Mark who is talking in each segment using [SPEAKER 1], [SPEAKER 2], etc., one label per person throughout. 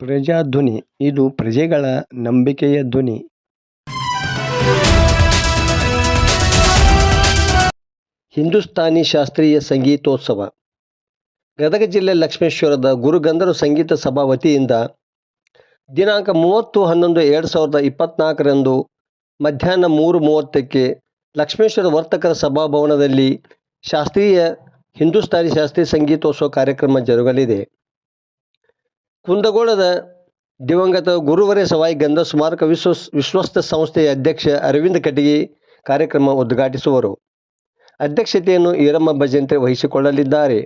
[SPEAKER 1] ಪ್ರಜಾಧ್ವನಿ, ಇದು ಪ್ರಜೆಗಳ ನಂಬಿಕೆಯ ಧ್ವನಿ. ಹಿಂದೂಸ್ತಾನಿ ಶಾಸ್ತ್ರೀಯ ಸಂಗೀತೋತ್ಸವ. ಗದಗ ಜಿಲ್ಲೆ ಲಕ್ಷ್ಮೇಶ್ವರದ ಗುರುಗಂಧರ್ವ ಸಂಗೀತ ಸಭಾ ವತಿಯಿಂದ ದಿನಾಂಕ ಮೂವತ್ತು ಹನ್ನೊಂದು ಎರಡು ಸಾವಿರದ ಇಪ್ಪತ್ನಾಲ್ಕರಂದು ಮಧ್ಯಾಹ್ನ ಮೂರು ಮೂವತ್ತಕ್ಕೆ ಲಕ್ಷ್ಮೇಶ್ವರ ವರ್ತಕರ ಸಭಾಭವನದಲ್ಲಿ ಶಾಸ್ತ್ರೀಯ ಹಿಂದೂಸ್ತಾನಿ ಶಾಸ್ತ್ರೀಯ ಸಂಗೀತೋತ್ಸವ ಕಾರ್ಯಕ್ರಮ ಜರುಗಲಿದೆ. ಕುಂದಗೋಳದ ದಿವಂಗತ ಗುರುವರೆ ಸವಾಯಿ ಗಂಧ ಸ್ಮಾರಕ ವಿಶ್ವ ವಿಶ್ವಸ್ತ ಸಂಸ್ಥೆಯ ಅಧ್ಯಕ್ಷ ಅರವಿಂದ ಕಟಗಿ ಕಾರ್ಯಕ್ರಮ ಉದ್ಘಾಟಿಸುವರು. ಅಧ್ಯಕ್ಷತೆಯನ್ನು ಈರಮ್ಮ ಭಜಂತ್ರಿ ವಹಿಸಿಕೊಳ್ಳಲಿದ್ದಾರೆ.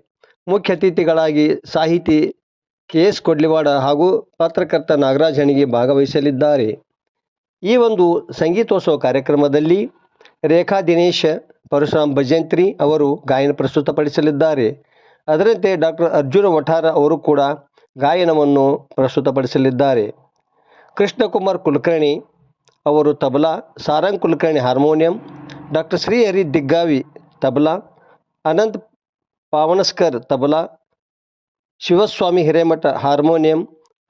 [SPEAKER 1] ಮುಖ್ಯ ಅತಿಥಿಗಳಾಗಿ ಸಾಹಿತಿ ಕೆ ಎಸ್ ಕೊಡ್ಲಿವಾಡ ಹಾಗೂ ಪತ್ರಕರ್ತ ನಾಗರಾಜ್ ಹಣಿಗೆ ಭಾಗವಹಿಸಲಿದ್ದಾರೆ. ಈ ಒಂದು ಸಂಗೀತೋತ್ಸವ ಕಾರ್ಯಕ್ರಮದಲ್ಲಿ ರೇಖಾ ದಿನೇಶ್ ಪರಶುರಾಮ್ ಭಜಂತ್ರಿ ಅವರು ಗಾಯನ ಪ್ರಸ್ತುತಪಡಿಸಲಿದ್ದಾರೆ. ಅದರಂತೆ ಡಾಕ್ಟರ್ ಅರ್ಜುನ ವಠಾರ ಅವರು ಕೂಡ ಗಾಯನವನ್ನು ಪ್ರಸ್ತುತಪಡಿಸಲಿದ್ದಾರೆ. ಕೃಷ್ಣಕುಮಾರ್ ಕುಲಕರ್ಣಿ ಅವರು tabla, Sarang Kulkarni harmonium doctor Shrihari Diggavi tabla, Anant Pavanaskar tabla, Shivaswamy Hiremath harmonium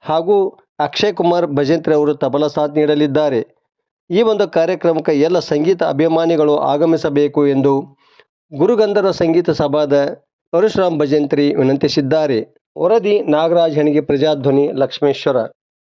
[SPEAKER 1] ಹಾಗೂ ಅಕ್ಷಯ್ ಕುಮಾರ್ ಭಜಂತ್ರಿ ಅವರು ತಬಲಾ ಸಾಥ್ ನೀಡಲಿದ್ದಾರೆ. ಈ ಒಂದು ಕಾರ್ಯಕ್ರಮಕ್ಕೆ ಎಲ್ಲ ಸಂಗೀತ ಅಭಿಮಾನಿಗಳು ಆಗಮಿಸಬೇಕು ಎಂದು ಗುರುಗಂಧರ್ವ ಸಂಗೀತ ಸಭಾದ ಪರಶುರಾಮ್ ಭಜಂತ್ರಿ ವಿನಂತಿಸಿದ್ದಾರೆ. ವರದಿ ನಾಗರಾಜ್ ಹಣಿಗೆ ಪ್ರಜಾಧ್ವನಿ ಲಕ್ಷ್ಮೇಶ್ವರ